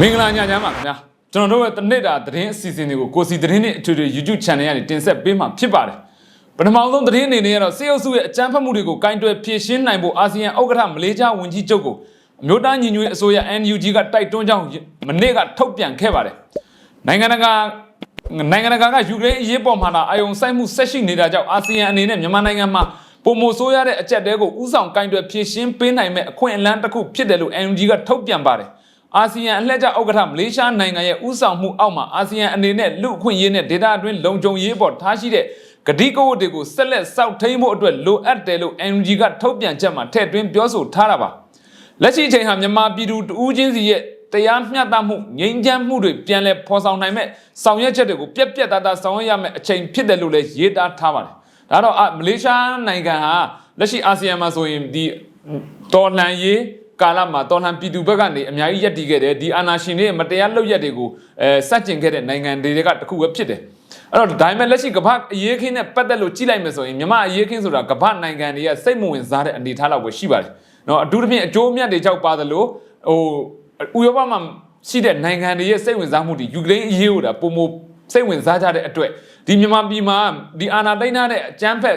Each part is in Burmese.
မင်္ဂလာညချမ်းပါခင်ဗျာကျွန်တော်တို့ရဲ့တနစ်တာသတင်းအစီအစဉ်တွေကိုကိုစီသတင်းနဲ့အထွေထွေ YouTube Channel ကနေတင်ဆက်ပေးမှာဖြစ်ပါတယ်ပထမဆုံးသတင်းအနေနဲ့ကတော့စေအုပ်စုရဲ့အကြမ်းဖက်မှုတွေကိုကင်တွယ်ဖြေရှင်းနိုင်ဖို့အာဆီယံဥက္ကဋ္ဌမလေးရှားဝန်ကြီးချုပ်ကိုအမျိုးသားညီညွတ်ရေးအစိုးရ NUG ကတိုက်တွန်းကြောင်းမနေ့ကထုတ်ပြန်ခဲ့ပါတယ်နိုင်ငံတကာနိုင်ငံတကာကယူကရိန်းအရေးပေါ်မှာလာအယုံဆိုင်မှုဆက်ရှိနေတာကြောင့်အာဆီယံအနေနဲ့မြန်မာနိုင်ငံမှာပုံမိုဆိုးရတဲ့အကြက်တဲကိုဥဆောင်ကင်တွယ်ဖြည့်ရှင်းပေးနိုင်မဲ့အခွင့်အလမ်းတစ်ခုဖြစ်တယ်လို့ NUG ကထုတ်ပြန်ပါတယ် အာဆီယံအလှည့်ကျဥက္ကဋ္ဌမလေးရှားနိုင်ငံရဲ့ဥဆောင်မှုအောက်မှာအာဆီယံအနေနဲ့လူအခွင့်အရေးနဲ့ဒေသအတွင်းလုံခြုံရေးပေါ်ထားရှိတဲ့ဂတိကဝတ်တွေကိုဆက်လက်စောင့်ထိန်ဖို့အတွက်လိုအပ်တယ်လို့ NUG ကထုတ်ပြန်ချက်မှာထည့်သွင်းပြောဆိုထားတာပါလက်ရှိအချိန်ဟာမြန်မာပြည်သူတဦးချင်းစီရဲ့တရားမျှတမှုငြိမ်းချမ်းမှုတွေပြန်လည်ဖော်ဆောင်နိုင်မဲ့ဆောင်ရွက်ချက်တွေကိုပြက်ပြက်သားသားဆောင်ရွက်ရမယ့်အချိန်ဖြစ်တယ်လို့လည်းရေးသားထားပါတယ်။ဒါတော့အမလေးရှားနိုင်ငံဟာလက်ရှိအာဆီယံမှာဆိုရင်ဒီတော်လှန်ရေး ကာလမှာတော်လှန်ပြည်သူဘက်ကနေအများကြီးယက်တည်ခဲ့တယ်ဒီအာဏာရှင်တွေရဲ့မတရားလုပ်ရက်တွေကိုအဲစတင်ခဲ့တဲ့နိုင်ငံတွေကတခုပဲဖြစ်တယ်။အဲ့တော့ဒါပေမဲ့လက်ရှိကမ္ဘာအရေးခင်းနဲ့ပတ်သက်လို့ကြည့်လိုက်မယ်ဆိုရင်မြန်မာအရေးခင်းဆိုတာကမ္ဘာနိုင်ငံတွေကစိတ်မဝင်စားတဲ့အနေအထားလောက်ပဲရှိပါတယ်။နော်အထူးသဖြင့်အကျိုးအမြတ်တွေကြောက်ပါသလိုဟိုဥရောပမှာရှိတဲ့နိုင်ငံတွေရဲ့စိတ်ဝင်စားမှုတွေယူကရိန်းအရေးကိုဒါပုံမစိတ်ဝင်စားကြတဲ့အတွက်ဒီမြန်မာပြည်မှာဒီအာဏာသိမ်းထားတဲ့အကြမ်းဖက်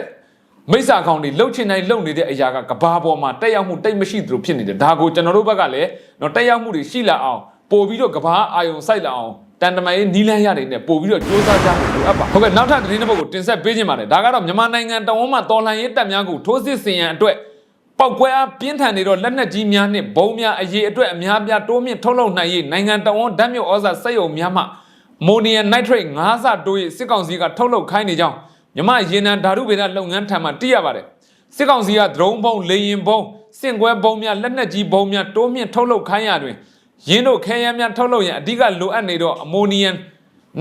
မိစ္ဆာကောင်တွေလှုပ်ချင်တိုင်းလှုပ်နေတဲ့အရာကကဘာပေါ်မှာတက်ရောက်မှုတိတ်မရှိသလိုဖြစ်နေတယ်ဒါကိုကျွန်တော်တို့ဘက်ကလည်းတော့တက်ရောက်မှုတွေရှိလာအောင်ပို့ပြီးတော့ကဘာအာယုံစိုက်လာအောင်တန်တမာရေးနီးလန်းရတွေနဲ့ပို့ပြီးတော့စူးစမ်းကြဖို့လိုအပ်ပါဟုတ်ကဲ့နောက်ထပ်သတင်းတစ်ပုဒ်ကိုတင်ဆက်ပေးခြင်းပါတယ်ဒါကတော့မြန်မာနိုင်ငံတဝန်မှာတော်လှန်ရေးတပ်များကိုထိုးစစ်ဆင်ရန်အတွက်ပောက်ကွဲအားပြင်းထန်နေတော့လက်နက်ကြီးများနှင့်ဘုံများအရေးအတွက်အများပြားတိုးမြင့်ထုတ်လုပ်နိုင်ရေးနိုင်ငံတော်ဝန်ဓာတ်မြေဩဇာစက်ရုံများမှမိုနီယမ်နိုက်ထရိတ်၅ဆတိုးရေးစစ်ကောင်စီကထုတ်လုပ်ခိုင်းနေကြောင်း မြမရေနံဓာတုဗေဒလုပ်ငန်းထံမှသိရပါတယ်စစ်ကောင်စီကဒရုန်းဘုံလေရင်ဘုံစင့်ကွဲဘုံများလက်နက်ကြီးဘုံများတိုးမြင့်ထုတ်လုပ်ခိုင်းရတွင်ရင်းတို့ခဲယမ်းများထုတ်လုပ်ရန်အဓိကလိုအပ်နေတော့အမိုနီယမ်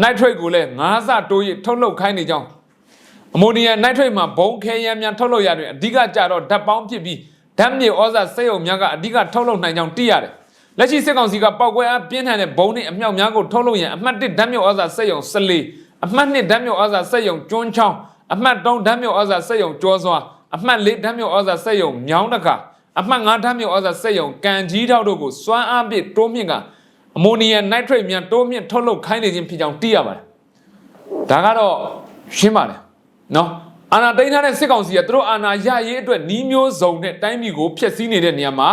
နိုက်ထရိတ်ကိုလည်း၅ဆတိုးရေးထုတ်လုပ်ခိုင်းနေကြောင်းအမိုနီယမ်နိုက်ထရိတ်မှာဘုံခဲယမ်းများထုတ်လုပ်ရတွင်အဓိကကြတော့ဓာတ်ပေါင်းဖြစ်ပြီးဓာတ်မြေဩဇာစက်ရုံများကအဓိကထုတ်လုပ်နိုင်ကြောင်းသိရတယ်။လက်ရှိစစ်ကောင်စီကပောက်ကွဲအားပြင်းထန်တဲ့ဘုံနှင့်အမြောက်များကိုထုတ်လုပ်ရန်အမှတ်1ဓာတ်မြေဩဇာစက်ရုံ14 အမှတ်2ဓာတ်မြေဩဇာစက်ရုံကျွန်းချောင်းအမှတ်3ဓာတ်မြေဩဇာစက်ရုံကျော်စွာအမှတ်4ဓာတ်မြေဩဇာစက်ရုံမြောင်းတကာအမှတ်5ဓာတ်မြေဩဇာစက်ရုံကန်ကြီးထောက်တို့ကိုစွမ်းအားပြည့်တိုးမြင့်ကအမိုနီယမ်နိုက်ထရိတ်များတိုးမြင့်ထုတ်လုပ်ခိုင်းနေခြင်းဖြစ်ကြောင်းသိရပါတယ်။ဒါကတော့ရှင်းပါတယ်နော်အာဏာသိမ်းထားတဲ့စစ်ကောင်စီကသူတို့အာဏာရရေးအတွက်နှီးမျိုးစုံနဲ့တိုင်းပြည်ကိုဖျက်ဆီးနေတဲ့နေရာမှာ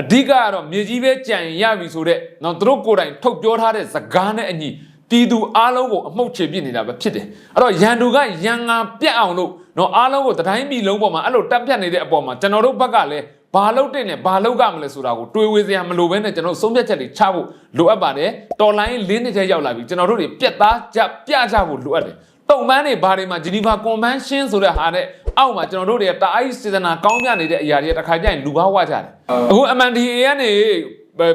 အဓိကကတော့မြေကြီးပဲကြံရပြီဆိုတဲ့နော်သူတို့ကိုယ်တိုင်ထုတ်ပြောထားတဲ့စကားနဲ့အညီ ပြည်သူအားလုံးကိုအမှုတ်ချေပြစ်နေတာပဲဖြစ်တယ်အဲ့တော့ရန်သူကရန်ငါပြတ်အောင်လို့နော်အားလုံးကိုတတိုင်းပြည်လုံးပေါ်မှာအဲ့လိုတက်ပြတ်နေတဲ့အပေါ်မှာကျွန်တော်တို့ဘက်ကလည်းဘာလုပ်တဲ့နဲ့ဘာလုပ်ကမလဲဆိုတာကိုတွေးဝေစရာမလိုဘဲနဲ့ကျွန်တော်တို့ဆုံးဖြတ်ချက်တွေချဖို့လိုအပ်ပါတယ်တော်လိုင်းလင်းတစ်ချက်ရောက်လာပြီကျွန်တော်တို့တွေပြက်သားကြပြကြဖို့လိုအပ်တယ်တုံပန်းတွေဘာတွေမှာဂျီနီဗာကွန်ဗန်းရှင်းဆိုတဲ့ဟာတဲ့အောက်မှာကျွန်တော်တို့တွေကတာအိစေတနာကောင်းပြနေတဲ့အရာတွေတစ်ခါကျရင်လူဘာဝကြတယ်အခု MNDA ကနေ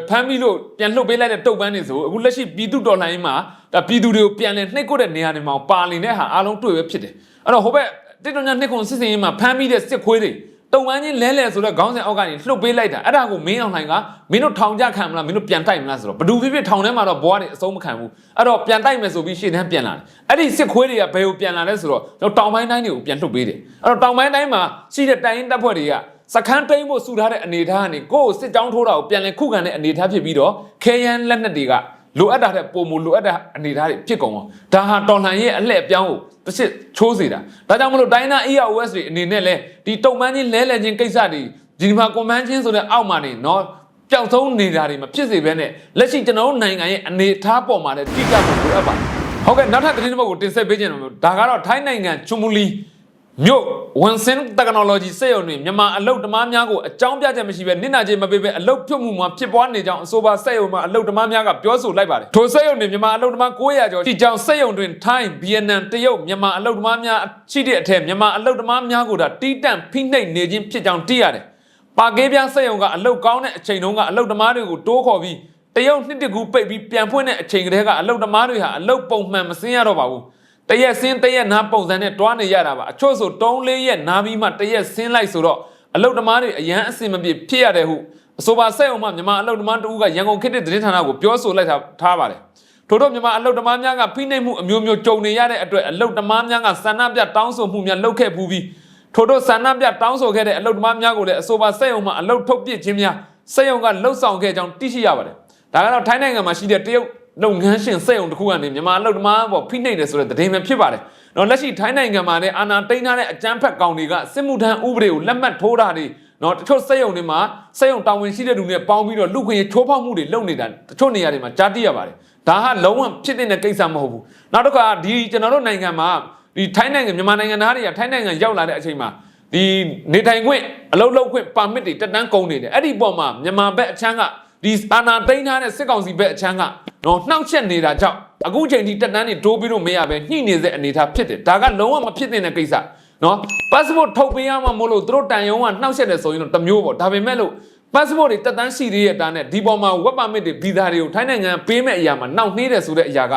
ဖမ်းပြီးလို့ပြန်လှုပ်ပေးလိုက်တဲ့တုံပန်းတွေဆိုအခုလက်ရှိပြည်သူတော်လှန်ရေးမှာဒါပြည်သူတွေကိုပြန်လဲနှိပ်ကွက်တဲ့နေရာတွေမှာပါလင်တဲ့ဟာအားလုံးတွေ့ပဲဖြစ်တယ်အဲ့တော့ဟိုဘက်တစ်တုံညာနှစ်ခုစစ်စင်ရေးမှာဖမ်းပြီးတဲ့စစ်ခွေးတွေတုံပန်းချင်းလဲလဲဆိုတော့ခေါင်းစဉ်အောက်ကနေလှုပ်ပေးလိုက်တာအဲ့ဒါကိုမင်းအောင်လှိုင်ကမင်းတို့ထောင်ကြခံမလားမင်းတို့ပြန်တိုက်မလားဆိုတော့ဘဒူဖြစ်ဖြစ်ထောင်ထဲမှာတော့ဘွားတွေအဆုံးမခံဘူးအဲ့တော့ပြန်တိုက်မယ်ဆိုပြီးရှေ့တန်းပြန်လာတယ်အဲ့ဒီစစ်ခွေးတွေကဘယ်ကိုပြန်လာလဲဆိုတော့ကျွန်တော်တောင်ပိုင်းတိုင်းတွေကိုပြန်လှုပ်ပေးတယ်အဲ့တော့တောင်ပိုင်းတိုင်းမှာရှိတဲ့တိုင်းတပ်ဖွဲ့တွေက စခန်းတိန်ဖို့စူထားတဲ့အနေအထားကနေကိုယ့်ကိုစစ်ကြောင်းထိုးတာကိုပြန်လည်ခုခံတဲ့အနေအထားဖြစ်ပြီးတော့ခဲယမ်းလက်နက်တွေကလိုအပ်တာတဲ့ပုံမလိုအပ်တဲ့အနေအထားတွေဖြစ်ကုန်အောင်ဒါဟာတော်လှန်ရေးအလှည့်အပြောင်းကိုတစ်ချက်ချိုးစေတာဒါကြောင့်မလို့တိုင်းနာ EOS တွေအနေနဲ့လဲဒီတုံပန်းချင်းလဲလဲချင်းကိစ္စတွေဒီမှာကွန်မန်းချင်းဆိုတဲ့အောက်မှာနေနော်ပျောက်ဆုံးနေတာတွေမဖြစ်စေဘဲနဲ့လက်ရှိကျွန်တော်တို့နိုင်ငံရဲ့အနေအထားပေါ်မှာလည်းတိကျဖို့လိုအပ်ပါတယ်ဟုတ်ကဲ့နောက်ထပ်သတင်းတစ်ပုဒ်ကိုတင်ဆက်ပေးခြင်းလို့ဒါကတော့ထိုင်းနိုင်ငံချွန်မူလီ မြို့ဝန်စင် technology စက်ရုံတွင်မြန်မာအလုပ်သမားများကိုအကြောင်းပြချက်မရှိဘဲနစ်နာခြင်းမပေးဘဲအလုပ်ဖြုတ်မှုမှာဖြစ်ပွားနေကြောင်းအဆိုပါစက်ရုံမှာအလုပ်သမားများကပြောဆိုလိုက်ပါတယ်ထိုစက်ရုံတွင်မြန်မာအလုပ်သမား900ကျော်ရှိကြောင်းစက်ရုံတွင်ထိုင်းဗီယက်နမ်တရုတ်မြန်မာအလုပ်သမားများရှိတဲ့အထက်မြန်မာအလုပ်သမားများကိုဒါတီးတန့်ဖိနှိပ်နေခြင်းဖြစ်ကြောင်းသိရတယ်ပါကေးပြားစက်ရုံကအလုပ်ကောင်းတဲ့အချိန်တုန်းကအလုပ်သမားတွေကိုတိုးခေါ်ပြီးတရုတ်နှစ်တကူပိတ်ပြီးပြန်ဖွင့်တဲ့အချိန်ကတည်းကအလုပ်သမားတွေဟာအလုပ်ပုံမှန်မစင်းရတော့ပါဘူး တရက်စင်းတရက်နားပုံစံနဲ့တွားနေရတာပါအချို့ဆို3 4ရက်နားပြီးမှတရက်စင်းလိုက်ဆိုတော့အလုပ်သမားတွေအရန်အဆင်မပြေဖြစ်ရတယ်ဟုအဆိုပါစက်ရုံမှာမြန်မာအလုပ်သမားတဦးကရန်ကုန်ခေတ်တဲ့သတင်းဌာနကိုပြောဆိုလိုက်တာထားပါတယ်ထို့တော့မြန်မာအလုတ်သမားများကဖိနှိပ်မှုအမျိုးမျိုးကြုံနေရတဲ့အတွက်အလုတ်သမားများကဆန္ဒပြတောင်းဆိုမှုများလုပ်ခဲ့ပူပြီးထို့တော့ဆန္ဒပြတောင်းဆိုခဲ့တဲ့အလုတ်သမားများကိုလည်းအဆိုပါစက်ရုံမှာအလုတ်ထုတ်ပစ်ခြင်းများစက်ရုံကလှုပ်ဆောင်ခဲ့ကြောင်းသိရှိရပါတယ်ဒါကတော့ထိုင်းနိုင်ငံမှာရှိတဲ့တရုတ် လုပ်ငန်းရှင်စက်ရုံတစ်ခုကနေမြန်မာအလုပ်သမားပေါ့ဖိနှိပ်တယ်ဆိုတဲ့သတင်းပဲဖြစ်ပါတယ်။နော်လက်ရှိထိုင်းနိုင်ငံမှာလည်းအာဏာသိမ်းထားတဲ့အကြမ်းဖက်ကောင်တွေကစစ်မှုထမ်းဥပဒေကိုလက်မှတ်ထိုးတာတွေနော်တချို့စက်ရုံတွေမှာစက်ရုံတာဝန်ရှိတဲ့လူတွေပေါင်းပြီးတော့လူခွင့်ရေးချိုးဖောက်မှုတွေလုပ်နေတာတချို့နေရာတွေမှာကြားသိရပါတယ်။ဒါဟာလုံးဝဖြစ်တဲ့ကိစ္စမဟုတ်ဘူး။နောက်တစ်ခါဒီကျွန်တော်တို့နိုင်ငံမှာဒီထိုင်းနိုင်ငံမြန်မာနိုင်ငံသားတွေကထိုင်းနိုင်ငံရောက်လာတဲ့အချိန်မှာဒီနေထိုင်ခွင့်အလုပ်လုပ်ခွင့်ပါမစ်တွေတက်တန်းကုန်နေတယ်အဲ့ဒီပေါ်မှာမြန်မာဘက်အချမ်းကဒီအာနာသိမ်းထားတဲ့စစ်ကောင်စီဘက်အချမ်းက နော်နှောက်ချက်နေတာကြောင့်အခုချိန်ထိတက်တန်းတွေတိုးပြီးတော့မရပဲညှိနေတဲ့အနေအထားဖြစ်တယ်ဒါကလုံးဝမဖြစ်တဲ့ကိစ္စနော် passport ထုတ်ပေးရမှာမို့လို့သူတို့တန်ယုံကနှောက်ချက်တယ်ဆိုရင်တော့တစ်မျိုးပေါ့ဒါပေမဲ့လို့ passport တွေတက်တန်းရှိသေးရဲ့အတားနဲ့ဒီပေါ်မှာ web permit တွေ visa တွေကိုထိုင်းနိုင်ငံပေးမဲ့အရာမှာနှောက်နှေးတယ်ဆိုတဲ့အရာက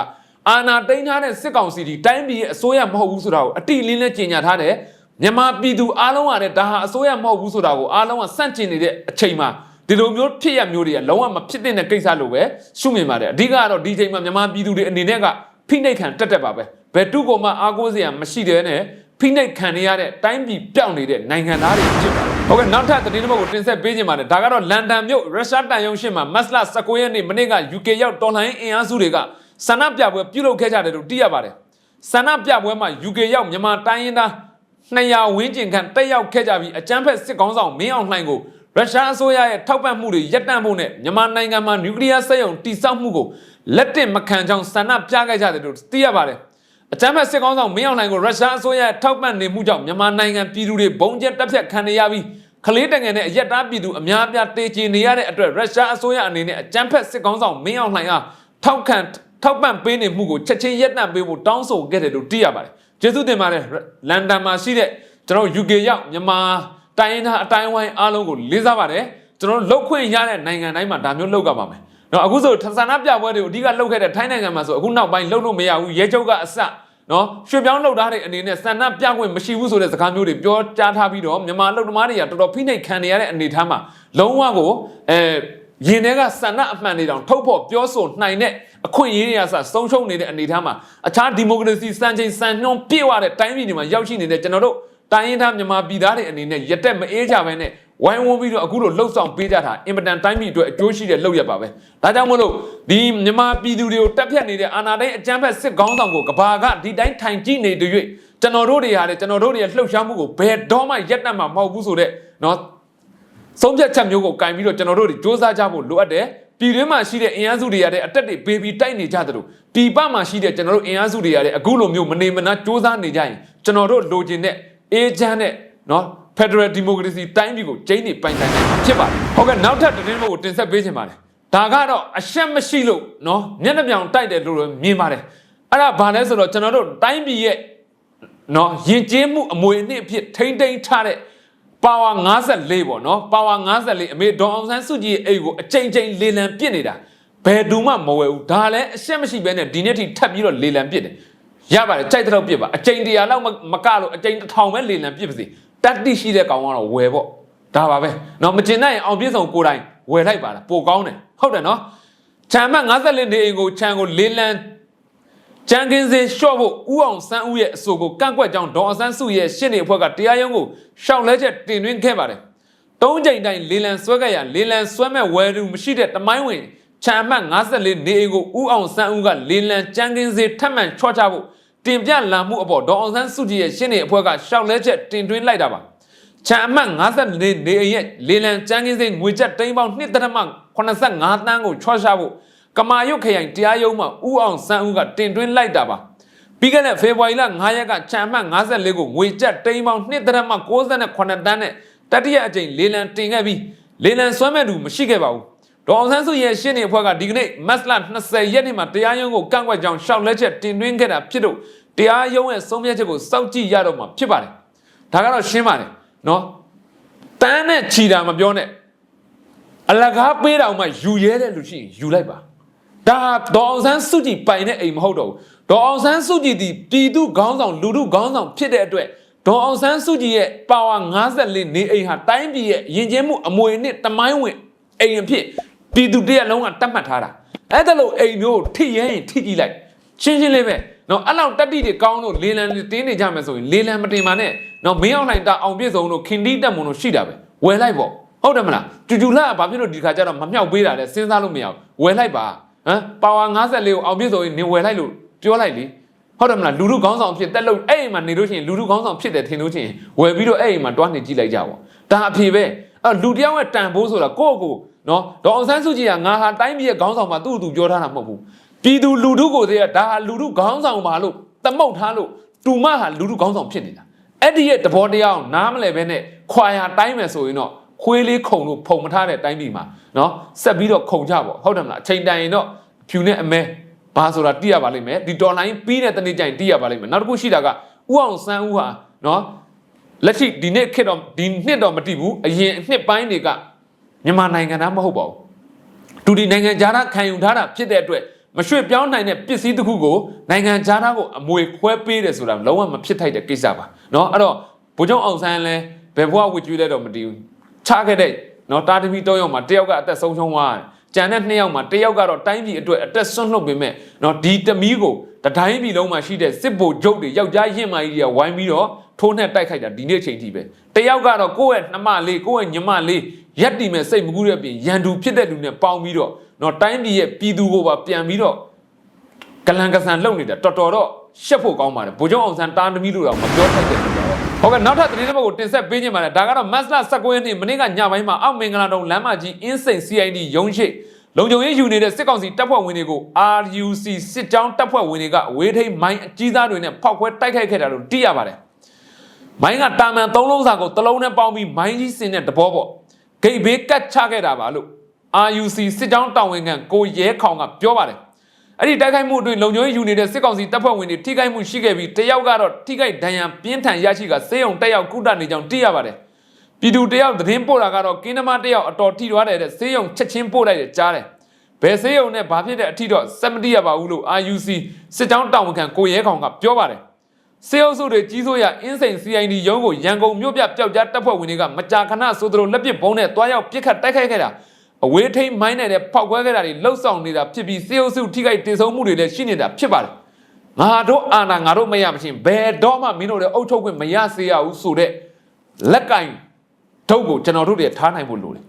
အာနာသိမ်းထားတဲ့စစ်ကောင်စီဒီတိုင်းပြည်ရဲ့အစိုးရမဟုတ်ဘူးဆိုတာကိုအတိအလင်းနဲ့ကြေညာထားတယ်မြန်မာပြည်သူအားလုံးကလည်းဒါဟာအစိုးရမဟုတ်ဘူးဆိုတာကိုအားလုံးကစန့်ကျင်နေတဲ့အချိန်မှာ ဒီလိုမျိုးဖြစ်ရမျိုးတွေကလုံးဝမဖြစ်တဲ့ကိစ္စလို့ပဲရှုမြင်ပါတယ်အဓိကကတော့ဒီချိန်မှာမြန်မာပြည်သူတွေအနေနဲ့ကဖိနှိပ်ခံတက်တက်ပါပဲဘယ်သူကမှအားကိုးစရာမရှိတဲ့နဲ့ဖိနှိပ်ခံရတဲ့တိုင်းပြည်ပြောင်းနေတဲ့နိုင်ငံသားတွေဖြစ်ပါတယ်ဟုတ်ကဲ့နောက်ထပ်သတင်းတစ်ပုဒ်ကိုတင်ဆက်ပေးခြင်းပါတယ်ဒါကတော့လန်ဒန်မြို့ရုရှားတန်ယုံရှင်းမှာမတ်လ19ရက်နေ့မနေ့က UK ရောက်တော်လှန်ရေးအင်အားစုတွေကဆန္ဒပြပွဲပြုလုပ်ခဲ့ကြတယ်လို့သိရပါတယ်ဆန္ဒပြပွဲမှာ UK ရောက်မြန်မာတိုင်းရင်းသား200ဝန်းကျင်ခန့်တက်ရောက်ခဲ့ကြပြီးအကြမ်းဖက်စစ်ကောင်ဆောင်မင်းအောင်လှိုင်ကို ရုရှားအစိုးရရဲ့ထောက်ပံ့မှုတွေရပ်တန့်ဖို့နဲ့မြန်မာနိုင်ငံမှာနျူကလ িয়ার စက်ရုံတည်ဆောက်မှုကိုလက်တင်မခံကြောင်းဆန္ဒပြခဲ့ကြတယ်လို့သိရပါတယ်အကြမ်းဖက်စစ်ကောင်ဆောင်မင်းအောင်လှိုင်ကိုရုရှားအစိုးရထောက်ပံ့နေမှုကြောင့်မြန်မာနိုင်ငံပြည်သူတွေဘုံကျက်တက်ဖြတ်ခံနေရပြီးကလေးတငယ်နဲ့အရက်သားပြည်သူအများအပြားတေချင်နေရတဲ့အတွက်ရုရှားအစိုးရအနေနဲ့အကြမ်းဖက်စစ်ကောင်ဆောင်မင်းအောင်လှိုင်အားထောက်ခံထောက်ပံ့ပေးနေမှုကိုချက်ချင်းရပ်တန့်ပေးဖို့တောင်းဆိုခဲ့တယ်လို့သိရပါတယ်ကျေးဇူးတင်ပါတယ်လန်ဒန်မှာရှိတဲ့ကျွန်တော် UK ရောက်မြန်မာ တိုင်းရင်းသားအတိုင်းဝိုင်းအားလုံးကိုလေးစားပါတယ်ကျွန်တော်လုတ်ခွင့်ရတဲ့နိုင်ငံတိုင်းမှာဒါမျိုးလုပ်ကြပါမယ်နော်အခုဆိုထဆန္ဒပြပွဲတွေကိုအဓိကလုပ်ခဲ့တဲ့ထိုင်းနိုင်ငံမှာဆိုအခုနောက်ပိုင်းလုပ်လို့မရဘူးရဲချုပ်ကအစနော်ရွှေပြောင်းလှုပ်ထားတဲ့အနေနဲ့ဆန္ဒပြခွင့်မရှိဘူးဆိုတဲ့စကားမျိုးတွေပြောကြားထားပြီးတော့မြန်မာလူသမားတွေကတော်တော်ဖိနှိပ်ခံနေရတဲ့အနေအထားမှာလုံးဝကိုအဲရင်ထဲကဆန္ဒအမှန်တွေတောင်ထုတ်ဖို့ပြောဆိုနိုင်တဲ့အခွင့်အရေးတွေကစဆုံးရှုံးနေတဲ့အနေအထားမှာအခြားဒီမိုကရေစီစံချိန်စံနှုန်းပြည့်ဝတဲ့တိုင်းပြည်တွေမှာရောက်ရှိနေတဲ့ကျွန်တော်တို့ တိုင်းရင်းသားမြန်မာပြည်သားတွေအနေနဲ့ရက်တက်မအေးကြဘဲနဲ့ဝိုင်းဝန်းပြီးတော့အခုလိုလှုပ်ဆောင်ပေးကြတာအင်ပတန်တိုင်းပြည်အတွက်အကျိုးရှိတဲ့လှုပ်ရက်ပါပဲဒါကြောင့်မို့လို့ဒီမြန်မာပြည်သူတွေကိုတက်ဖြတ်နေတဲ့အာဏာသိမ်းအကြမ်းဖက်စစ်ကောင်းဆောင်ကိုကဘာကဒီတိုင်းထိုင်ကြည့်နေတဲ့၍ကျွန်တော်တို့တွေဟာလေကျွန်တော်တို့တွေရဲ့လှုပ်ရှားမှုကိုဘယ်တော့မှရက်တက်မှာမဟုတ်ဘူးဆိုတဲ့နော်ဆုံးဖြတ်ချက်မျိုးကိုကင်ပြီးတော့ကျွန်တော်တို့တွေစ조사ကြဖို့လိုအပ်တယ်ပြည်တွင်းမှာရှိတဲ့အင်အားစုတွေရတဲ့အတက်တွေပေးပြီးတိုက်နေကြသလိုပြည်ပမှာရှိတဲ့ကျွန်တော်တို့အင်အားစုတွေရတဲ့အခုလိုမျိုးမနေမနာစ조사နေကြရင်ကျွန်တော်တို့လိုချင်တဲ့ အေဂျင့်နဲ့နော် Federal Democracy တိုင်းပြည်ကိုကျင်းနေပိုင်ဆိုင်နိုင်မှာဖြစ်ပါတယ်။ဟုတ်ကဲ့နောက်ထပ်သတင်းဘုတ်ကိုတင်ဆက်ပေးချင်ပါတယ်။ဒါကတော့အရှက်မရှိလို့နော်မျက်နှာပြောင်တိုက်တယ်လို့မြင်ပါတယ်။အဲ့ဒါဘာလဲဆိုတော့ကျွန်တော်တို့တိုင်းပြည်ရဲ့နော်ယဉ်ကျေးမှုအမွေအနှစ်အဖြစ်ထိမ့်သိမ်းထားတဲ့ပါဝါ54ပေါ့နော်ပါဝါ54အမေဒေါ်အောင်ဆန်းစုကြည်ရဲ့အိတ်ကိုအချိန်ချင်းလေလံပစ်နေတာဘယ်သူမှမဝယ်ဘူးဒါလည်းအရှက်မရှိဘဲနဲ့ဒီနေ့ထိထပ်ပြီးတော့လေလံပစ်တယ် ရပါတယ်ကြိုက်တဲ့တော့ပစ်ပါအချိန်တရာလောက်မကလို့အချိန်တစ်ထောင်ပဲလေလံပစ်ပါစေတတ်တိရှိတဲ့ကောင်ကတော့ဝယ်ပေါ့ဒါပါပဲเนาะမကျင်နိုင်ရင်အောင်ပြည့်စုံကိုယ်တိုင်ဝယ်လိုက်ပါလားပိုကောင်းတယ်ဟုတ်တယ်เนาะခြံမ54နေအိမ်ကိုခြံကိုလေလံကြံကင်းစေရှော့ဖို့ဥအောင်ဆန်းဦးရဲ့အဆိုကိုကန့်ကွက်ကြောင်းဒေါ်အဆန်းစုရဲ့ရှင်းနေအဖွဲ့ကတရားရုံးကိုရှောက်လဲချက်တင်သွင်းခဲ့ပါတယ်။သုံးကြိမ်တိုင်းလေလံဆွဲခဲ့ရလေလံဆွဲမဲ့ဝယ်သူမရှိတဲ့တမိုင်းဝင် ခြံမှတ်54နေအိမ်ကိုဥအောင်ဆန်းဦးကလေလံကြံကင်းစေထပ်မံချော့ချဖို့တင်ပြလာမှုအပေါ်ဒေါ်အောင်ဆန်းစုကြည်ရဲ့ရှင်းနေအဖွဲ့ကရှောက်လဲချက်တင်သွင်းလိုက်တာပါ။ခြံအမှတ်54နေအိမ်ရဲ့လေလံကြံကင်းစေငွေကျပ်တိန်းပေါင်း1.85တန်းကိုချော့ချဖို့ကမာရွတ်ခရိုင်တရားရုံးမှာဥအောင်စန်းဦးကတင်သွင်းလိုက်တာပါပြီးခဲ့တဲ့ဖေဖော်ဝါရီလ9ရက်ကချမ်းမှတ်54ကိုငွေကျပ်တိန်းပေါင်း2.68တန်းနဲ့တတိယအကြိမ်လေလံတင်ခဲ့ပြီးလေလံဆွမ်းမဲ့သူမရှိခဲ့ပါဘူး ဒေါအောင်ဆန်းစုရဲ့ရှင်းနေအဖွဲ့ကဒီကနေ့မတ်လ20ရက်နေ့မှာတရားရုံးကိုကန့်ကွက်ကြောင်းရှောက်လက်ချက်တင်သွင်းခဲ့တာဖြစ်လို့တရားရုံးရဲ့ဆုံးဖြတ်ချက်ကိုစောင့်ကြည့်ရတော့မှာဖြစ်ပါတယ်ဒါကတော့ရှင်းပါတယ်နော်တန်းနဲ့ခြီတာမပြောနဲ့အလကားပေးတာမှယူရဲတဲ့လူရှိရင်ယူလိုက်ပါဒါဒေါအောင်ဆန်းစုကြည်ပိုင်တဲ့အိမ်မဟုတ်တော့ဘူးဒေါအောင်ဆန်းစုကြည်ဒီပြည်သူခေါင်းဆောင်လူထုခေါင်းဆောင်ဖြစ်တဲ့အတွက်ဒေါအောင်ဆန်းစုကြည်ရဲ့ပါဝါ54နေအိမ်ဟာတိုင်းပြည်ရဲ့ယဉ်ကျေးမှုအမွေအနှစ်တမိုင်းဝင်အိမ်အဖြစ် ပြည်သူတရက်လုံးကတတ်မှတ်ထားတာအဲ့ဒါလို့အိမ်မျိုးထိရဲရင်ထိကြည့်လိုက်ရှင်းရှင်းလေးပဲနော်အဲ့လောက်တက်တိတွေကောင်းလို့လေလံတင်းနေကြမယ်ဆိုရင်လေလံမတင်ပါနဲ့နော်မင်းအောင်လှိုင်တာအောင်ပြည့်စုံတို့ခင်တီးတက်မုံတို့ရှိတာပဲဝယ်လိုက်ပေါ့ဟဟုတ်တယ်မလားကျူကျူလာကဘာဖြစ်လို့ဒီခါကျတော့မမြောက်ပေးတာလဲစဉ်းစားလို့မရဘူးဝယ်လိုက်ပါဟမ်ပါဝါ54ကိုအောင်ပြည့်စုံရင်နေဝယ်လိုက်လို့ပြောလိုက်လေဟုတ်တယ်မလားလူလူကောင်းဆောင်ဖြစ်တက်လို့အဲ့အိမ်မှာနေလို့ရှိရင်လူလူကောင်းဆောင်ဖြစ်တယ်ထင်လို့ရှိရင်ဝယ်ပြီးတော့အဲ့အိမ်မှာတွားနေကြည့်လိုက်ကြပါဒါအဖေပဲအဲ့လူတယောက်ရဲ့တန်ဖိုးဆိုတာကိုယ့်ကိုယ် နော်ဒေါအောင်ဆန်းစုကြည်ကငါဟာတိုင်းပြည်ရဲ့ခေါင်းဆောင်မှာသူ့အတူပြောထားတာမဟုတ်ဘူးပြည်သူလူထုကိုတည်းကဒါဟာလူထုခေါင်းဆောင်ပါလို့သမုတ်ထားလို့တူမဟာလူထုခေါင်းဆောင်ဖြစ်နေတာအဲ့ဒီရဲ့တဘောတရားကိုနားမလဲပဲနဲ့ခွာရတိုင်းမယ်ဆိုရင်တော့ခွေးလေးခုံလို့ဖုံမထားတဲ့တိုင်းပြည်မှာနော်ဆက်ပြီးတော့ခုံကြပေါ့ဟုတ်တယ်မလားအချိန်တိုင်ရင်တော့ဖြူနဲ့အမဲဘာဆိုတာတိရပါလိမ့်မယ်ဒီတော်လိုင်းပြီးတဲ့တနေ့ကျရင်တိရပါလိမ့်မယ်နောက်တစ်ခုရှိတာကဥအောင်ဆန်းဦးဟာနော်လက်ရှိဒီနေ့ခေတ်တော့ဒီနှစ်တော့မတိဘူးအရင်နှစ်ပိုင်းတွေက မြန်မာနိုင်ငံသားမဟုတ်ပါဘူးတူဒီနိုင်ငံခြားသားခံယူထားတာဖြစ်တဲ့အတွက်မရွှေ့ပြောင်းနိုင်တဲ့ပစ္စည်းတစ်ခုကိုနိုင်ငံခြားသားကိုအမွေခွဲပေးတယ်ဆိုတာလုံးဝမဖြစ်ထိုက်တဲ့ကိစ္စပါเนาะအဲ့တော့ဗိုလ်ချုပ်အောင်ဆန်းလဲဘယ်ဘဝဝစ်ကျွေးလဲတော့မတည်ဘူးချခဲ့တဲ့เนาะတာတမီ၃ယောက်မှာတစ်ယောက်ကအသက်ဆုံးရှုံးသွားတယ်ကြံတဲ့နှစ်ယောက်မှာတစ်ယောက်ကတော့တိုင်းပြည်အတွက်အသက်ဆွန့်လွတ်ပေမဲ့เนาะဒီတမီးကိုတတိုင်းပြည်လုံးမှာရှိတဲ့စစ်ဗိုလ်ချုပ်တွေယောက်ျားရင့်မာကြီးတွေကဝိုင်းပြီးတော့ထိုးနှက်တိုက်ခိုက်တာဒီနေ့ချိန်ထိပဲတစ်ယောက်ကတော့ကိုယ့်ရဲ့နှမလေးကိုယ့်ရဲ့ညီမလေး ရက်တီမဲ့စိတ်မကူးတဲ့အပြင်ရန်သူဖြစ်တဲ့လူနဲ့ပေါင်းပြီးတော့နော်တိုင်းပြည်ရဲ့ပြည်သူကိုပါပြန်ပြီးတော့ကလန်ကဆန်လုပ်နေတာတော်တော်တော့ရှက်ဖို့ကောင်းပါတယ်ဘိုးကျောင်းအောင်ဆန်းတားသမီးလို့တော့မပြောတတ်တဲ့ဟုတ်ကဲ့နောက်ထပ်သတင်းတစ်ပုဒ်ကိုတင်ဆက်ပေးခြင်းပါတယ်ဒါကတော့မတ်လ19ရက်နေ့မနေ့ကညပိုင်းမှာအောက်မင်္ဂလာတုံလမ်းမကြီးအင်းစိန် CID ရုံးရှိလုံခြုံရေးယူနေတဲ့စစ်ကောင်စီတပ်ဖွဲ့ဝင်တွေကို RUC စစ်ကြောင်းတပ်ဖွဲ့ဝင်တွေကအဝေးထိန်မိုင်းအကြီးစားတွေနဲ့ဖောက်ခွဲတိုက်ခိုက်ခဲ့တာလို့သိရပါတယ်မိုင်းကတာမန်၃လုံးစာကိုတစ်လုံးနဲ့ပေါင်းပြီးမိုင်းကြီးစင်တဲ့တဘောပေါ့ ဂိတ်ဘေးကတ်ချခဲ့တာပါလို့ RUC စစ်ကြောင်းတာဝန်ခံကိုရဲခေါင်ကပြောပါတယ်အဲ့ဒီတိုက်ခိုက်မှုအတွင်းလုံခြုံရေးယူနေတဲ့စစ်ကောင်စီတပ်ဖွဲ့ဝင်တွေထိခိုက်မှုရှိခဲ့ပြီးတယောက်ကတော့ထိခိုက်ဒဏ်ရာပြင်းထန်ရရှိကဆေးရုံတက်ရောက်ကုသနေကြောင်းသိရပါတယ်။ပြည်သူတယောက်သတင်းပို့တာကတော့ကင်းနမတယောက်အတော်ထိသွားတယ်တဲ့ဆေးရုံချက်ချင်းပို့လိုက်တယ်ကြားတယ်။ဘယ်ဆေးရုံနဲ့ဘာဖြစ်တဲ့အထိတော့စက်မတိရပါဘူးလို့ RUC စစ်တောင်းတာဝန်ခံကိုရဲခေါင်ကပြောပါတယ်။ စေအုပ်စုတွေကြီးစိုးရအင်းစိန် CID ရုံးကိုရန်ကုန်မြို့ပြပျောက်ကြားတပ်ဖွဲ့ဝင်တွေကမကြာခဏဆိုသလိုလက်ပစ်ဘုံနဲ့တွားရောက်ပစ်ခတ်တိုက်ခိုက်ခဲ့တာအဝေးထိန်မိုင်းနဲ့ဖောက်ခွဲခဲ့တာတွေလှုပ်ဆောင်နေတာဖြစ်ပြီးစေအုပ်စုထိခိုက်တေဆုံးမှုတွေလည်းရှိနေတာဖြစ်ပါတယ်ငါတို့အာဏာငါတို့မရမချင်းဘယ်တော့မှမင်းတို့လည်းအုပ်ချုပ်ခွင့်မရစေရဘူးဆိုတဲ့လက်ကင်ထုတ်ကိုကျွန်တော်တို့တွေထားနိုင်ဖို့လိုတယ်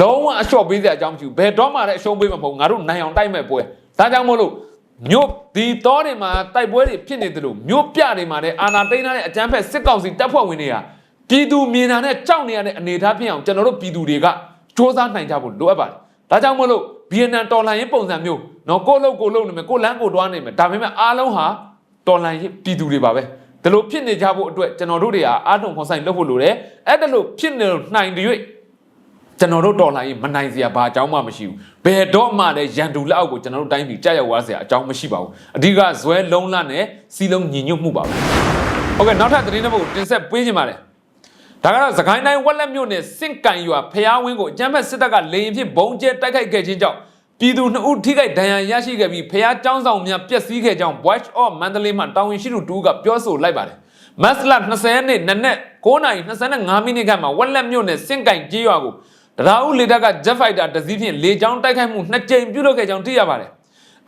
လုံးဝအလျှော့ပေးစရာအကြောင်းမရှိဘူးဘယ်တော့မှလည်းအရှုံးပေးမှာမဟုတ်ငါတို့နိုင်အောင်တိုက်မဲ့ပွဲဒါကြောင့်မို့လို့ မြို့ဒီတော်တွေမှာတိုက်ပွဲတွေဖြစ်နေတယ်လို့မြို့ပြတွေမှာလည်းအာဏာသိမ်းထားတဲ့အကြမ်းဖက်စစ်ကောင်စီတပ်ဖွဲ့ဝင်တွေကပြည်သူမြင်တာနဲ့ကြောက်နေရတဲ့အနေအထားဖြစ်အောင်ကျွန်တော်တို့ပြည်သူတွေကစ조사နိုင်ကြဖို့လိုအပ်ပါတယ်ဒါကြောင့်မို့လို့ဗီယက်နမ်တော်လှန်ရေးပုံစံမျိုးနော်ကိုလုတ်ကိုလုတ်နေမယ်ကိုလန်းကိုတွားနေမယ်ဒါပေမဲ့အားလုံးဟာတော်လှန်ရေးပြည်သူတွေပါပဲဒါလို့ဖြစ်နေကြဖို့အတွက်ကျွန်တော်တို့တွေကအားထုတ်ခွန်ဆိုင်လုပ်ဖို့လိုတယ်အဲ့ဒါလို့ဖြစ်နေလို့နိုင်တဲ့၍ ကျွန်တော်တို့တော်လှန်ရေးမနိုင်စရာဘာအကြောင်းမှမရှိဘူးဘယ်တော့မှလည်းရန်သူလက်အောက်ကိုကျွန်တော်တို့တိုင်းပြည်ကြာရောက်သွားစရာအကြောင်းမရှိပါဘူးအဓိကဇွဲလုံးလနဲ့စီလုံးညီညွတ်မှုပါပဲဟုတ်ကဲ့နောက်ထပ်သတင်းတစ်ပုဒ်တင်ဆက်ပေးခြင်းပါတယ်ဒါကတော့သခိုင်းတိုင်းဝက်လက်မြို့နယ်စင့်ကန်ရွာဖျားဝင်းကိုအကြမ်းဖက်စစ်တပ်ကလေရင်ဖြင့်ဘုံကျဲတိုက်ခိုက်ခဲ့ခြင်းကြောင့်ပြည်သူနှစ်ဦးထိခိုက်ဒဏ်ရာရရှိခဲ့ပြီးဖျားကျောင်းဆောင်များပျက်စီးခဲ့ကြောင်း Voice of Mandalay မှတာဝန်ရှိသူတူကပြောဆိုလိုက်ပါတယ်မတ်လ20ရက်နေ့နနက်9:25မိနစ်ခန့်မှာဝက်လက်မြို့နယ်စင့်ကန်ကျေးရွာကို တရားဥလေတပ်က Jet Fighter တစ်စီးဖြင့်လေကြောင်းတိုက်ခိုက်မှုနှစ်ကြိမ်ပြုလုပ်ခဲ့ကြောင်းသိရပါတယ်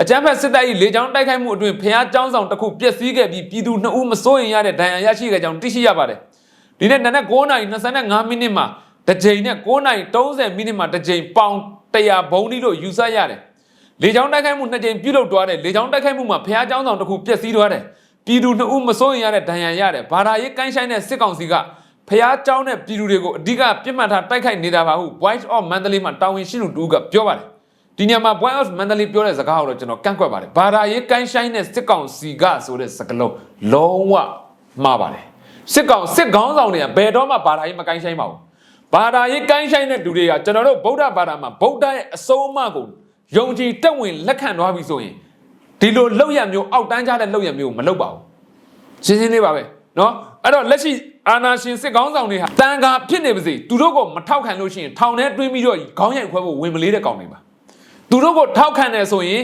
အကြမ်းဖက်စစ်တပ်၏လေကြောင်းတိုက်ခိုက်မှုအတွင်းဖျားကျောင်းဆောင်တစ်ခုပျက်စီးခဲ့ပြီးပြည်သူနှစ်ဦးမစိုးရင်ရတဲ့ဒဏ်ရာရရှိခဲ့ကြောင်းသိရှိရပါတယ်ဒီနေ့နနက်9:25မိနစ်မှာတစ်ကြိမ်နဲ့9:30မိနစ်မှာတစ်ကြိမ်ပေါင်100ဘုံဒီလို့ယူဆရတယ်လေကြောင်းတိုက်ခိုက်မှုနှစ်ကြိမ်ပြုလုပ်သွားတယ်လေကြောင်းတိုက်ခိုက်မှုမှာဖျားကျောင်းဆောင်တစ်ခုပျက်စီးသွားတယ်ပြည်သူနှစ်ဦးမစိုးရင်ရတဲ့ဒဏ်ရာရတယ်ဘာသာရေးကိုင်းဆိုင်တဲ့စစ်ကောင်စီက ဖျားကျောင်းတဲ့ပြည်သူတွေကိုအဓိကပြစ်မှတ်ထားတိုက်ခိုက်နေတာပါဟု Voice of Mandalay မှာတာဝန်ရှိသူတူကပြောပါတယ်ဒီညမှာ Voice of Mandalay ပြောတဲ့စကားကိုတော့ကျွန်တော်ကန့်ကွက်ပါတယ်ဘာသာရေးကိုင်းဆိုင်တဲ့စစ်ကောင်စီကဆိုတဲ့စကားလုံးလုံးဝမှားပါတယ်စစ်ကောင်စစ်ကောင်းဆောင်တွေကဘယ်တော့မှဘာသာရေးမကိုင်းဆိုင်ပါဘူးဘာသာရေးကိုင်းဆိုင်တဲ့လူတွေကကျွန်တော်တို့ဗုဒ္ဓဘာသာမှာဗုဒ္ဓရဲ့အဆုံးအမကိုယုံကြည်တက်ဝင်လက်ခံသွားပြီဆိုရင်ဒီလိုလောက်ရမျိုးအောက်တန်းကြတဲ့လောက်ရမျိုးမလုပ်ပါဘူးရှင်းရှင်းလေးပါပဲเนาะအဲ့တော့လက်ရှိ အာနာရှင်စစ်ကောင်းဆောင်တွေဟာတန်ခါဖြစ်နေပါစေသူတို့ကိုမထောက်ခံလို့ရှိရင်ထောင်ထဲတွင်းပြီးတော့ခေါင်းရိုက်ခွဲဖို့ဝင်မလေးတဲ့ကောင်တွေပါသူတို့ကိုထောက်ခံတယ်ဆိုရင်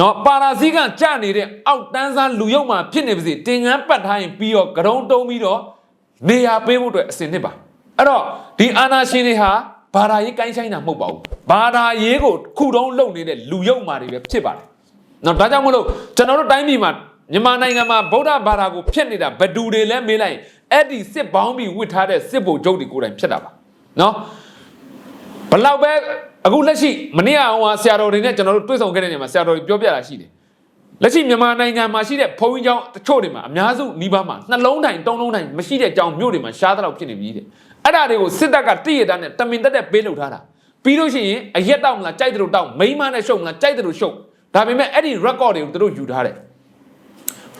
နော်ပါရာဇီကကြနေတဲ့အောက်တန်းစားလူယုံမှာဖြစ်နေပါစေတင်ငန်းပတ်ထားရင်ပြီးတော့ကရုံတုံးပြီးတော့နေရာပေးဖို့အတွက်အစင်နှစ်ပါအဲ့တော့ဒီအာနာရှင်တွေဟာဘာသာရေးကိုင်းဆိုင်တာမဟုတ်ပါဘူးဘာသာရေးကိုခုတုံးလုပ်နေတဲ့လူယုံမာတွေပဲဖြစ်ပါတယ်နော်ဒါကြောင့်မလို့ကျွန်တော်တို့တိုင်းပြည်မှာမြန်မာနိုင်ငံမှာဗုဒ္ဓဘာသာကိုဖျက်နေတာဘယ်သူတွေလဲမေးလိုက်ရင် အဲ့ဒီစစ်ပေါင်းပြီးဝစ်ထားတဲ့စစ်ဗိုလ်ချုပ်တွေကိုယ်တိုင်ဖျက်တာပါနော်ဘလောက်ပဲအခုလက်ရှိမနေ့ကဟိုဟာဆရာတော်တွေနဲ့ကျွန်တော်တို့တွေ့ဆုံခဲ့တဲ့နေရာမှာဆရာတော်တွေပြောပြတာရှိတယ်လက်ရှိမြန်မာနိုင်ငံမှာရှိတဲ့ဘုံကြီးကျောင်းတချို့တွေမှာအများစုနီးပါးမှာနှလုံးထိုင်တုံးလုံးထိုင်မရှိတဲ့ကျောင်းမြို့တွေမှာရှားတဲ့လောက်ဖြစ်နေပြီတဲ့အဲ့ဒါတွေကိုစစ်တပ်ကတည့်ရတာနဲ့တမင်တက်တက်ပေးလုပ်ထားတာပြီးလို့ရှိရင်အရက်တောက်မလားကြိုက်တယ်လို့တောက်မိန်းမနဲ့ရှုပ်မလားကြိုက်တယ်လို့ရှုပ်ဒါပေမဲ့အဲ့ဒီ record တွေကိုသူတို့ယူထားတယ်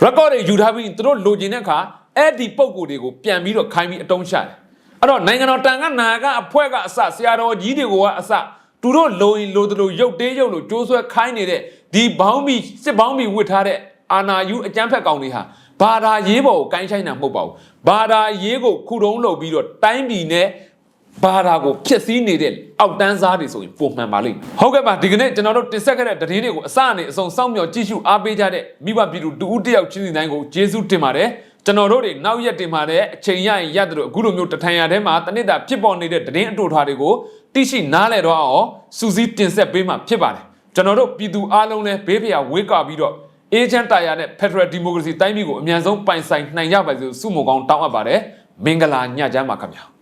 record တွေယူထားပြီးသူတို့လိုချင်တဲ့အခါ အဲ့ဒီပုံကိုယ်တွေကိုပြန်ပြီးတော့ခိုင်းပြီးအတုံးချတယ်အဲ့တော့နိုင်ငံတော်တန်ခါနာကအဖွဲကအစဆရာတော်ကြီးတွေကအစသူတို့လိုရင်လိုသလိုရုပ်တေးရုပ်လို့ကြိုးဆွဲခိုင်းနေတဲ့ဒီဘောင်းဘီစစ်ဘောင်းဘီဝစ်ထားတဲ့အာနာယူအကြမ်းဖက်ကောင်တွေဟာဘာသာရေးပေါ်ကိုကိုင်းဆိုင်တာမဟုတ်ပါဘူးဘာသာရေးကိုခုတုံးလုပ်ပြီးတော့တိုင်းပြည်နဲ့ဘာသာကိုဖျက်ဆီးနေတဲ့အောက်တန်းစားတွေဆိုရင်ပုံမှန်ပါလိမ့်မယ်ဟုတ်ကဲ့ပါဒီကနေ့ကျွန်တော်တို့တင်ဆက်ခဲ့တဲ့သတင်းတွေကိုအစအနေအဆုံးစောင့်မျှော်ကြည့်ရှုအားပေးကြတဲ့မိဘပြည်သူတူဦးတယောက်ချင်းစီတိုင်းကိုကျေးဇူးတင်ပါတယ် ကျွန်တော်တို့တွေနောက်ရက်တင်ပါတဲ့အချိန်ရရင်ရတယ်လို့အခုလိုမျိုးတထန်ရထဲမှာတနစ်တာဖြစ်ပေါ်နေတဲ့သတင်းအတူထွားတွေကိုတိရှိနားလည်တော့အောင်စူးစီးတင်ဆက်ပေးမှာဖြစ်ပါတယ်ကျွန်တော်တို့ပြည်သူအားလုံးလည်းဘေးဖျားဝေးကွာပြီးတော့အေဂျင့်တာယာနဲ့ Federal Democracy တိုင်းပြည်ကိုအမြန်ဆုံးပိုင်ဆိုင်နိုင်ကြပါစေလို့ဆုမွန်ကောင်းတောင်းအပ်ပါတယ်မင်္ဂလာညချမ်းပါခင်ဗျာ